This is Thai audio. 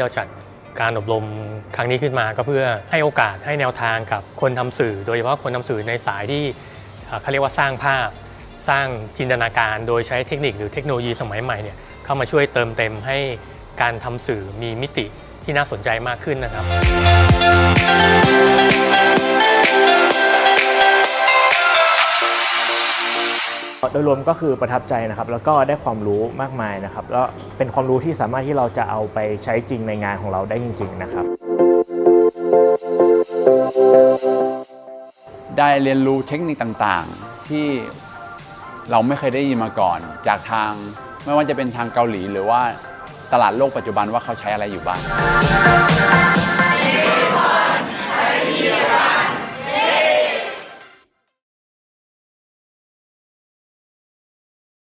เราจัดการอบรมครั้งนี้ขึ้นมาก็เพื่อให้โอกาสให้แนวทางกับคนทำสื่อ โดยเฉพาะคนทำสื่อในสายที่เอ่อเขาเรียกว่าสร้างภาพ สร้างจินตนาการโดยใช้เทคนิคหรือเทคโนโลยีสมัยใหม่เนี่ยเข้ามาช่วยเติมเต็มให้การทำสื่อมีมิติที่น่าสนใจมากขึ้นนะครับ โดยรวมก็คือประทับใจนะครับ แล้วก็ได้ความรู้มากมายนะครับ แล้วเป็นความรู้ที่สามารถที่เราจะเอาไปใช้จริงในงานของเราได้จริง ๆ นะครับ ได้เรียนรู้เทคนิคต่างๆ ที่เราไม่เคยได้ยินมาก่อน จากทางไม่ว่าจะเป็นทางเกาหลีหรือว่าตลาดโลกปัจจุบันว่าเขาใช้อะไรอยู่บ้าง